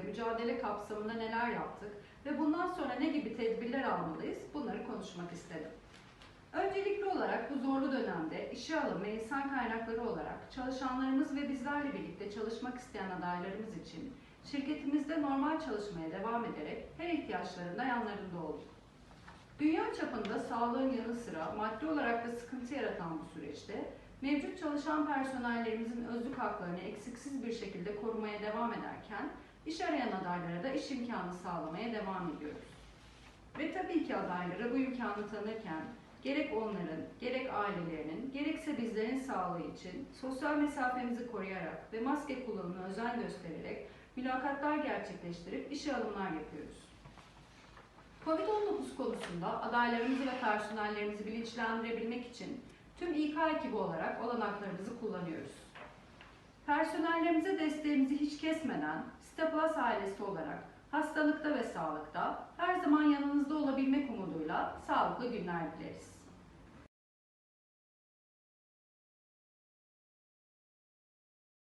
ve mücadele kapsamında neler yaptık ve bundan sonra ne gibi tedbirler almalıyız bunları konuşmak istedim. Öncelikli olarak bu zorlu dönemde işe alım ve insan kaynakları olarak çalışanlarımız ve bizlerle birlikte çalışmak isteyen adaylarımız için şirketimizde normal çalışmaya devam ederek her ihtiyaçlarında yanlarında olduk. Dünya çapında sağlığın yanı sıra maddi olarak da sıkıntı yaratan bu süreçte mevcut çalışan personellerimizin özlük haklarını eksiksiz bir şekilde korumaya devam ederken iş arayan adaylara da iş imkanı sağlamaya devam ediyoruz. Ve tabii ki adaylara bu imkanı tanırken gerek onların, gerek ailelerinin, gerekse bizlerin sağlığı için sosyal mesafemizi koruyarak ve maske kullanımına özen göstererek mülakatlar gerçekleştirip işe alımlar yapıyoruz. Covid-19 konusunda adaylarımızı ve personellerimizi bilinçlendirebilmek için tüm İK ekibi olarak olanaklarımızı kullanıyoruz. Personellerimize desteğimizi hiç kesmeden Staples ailesi olarak hastalıkta ve sağlıkta her zaman yanınızda olabilmek umuduyla sağlıklı günler dileriz.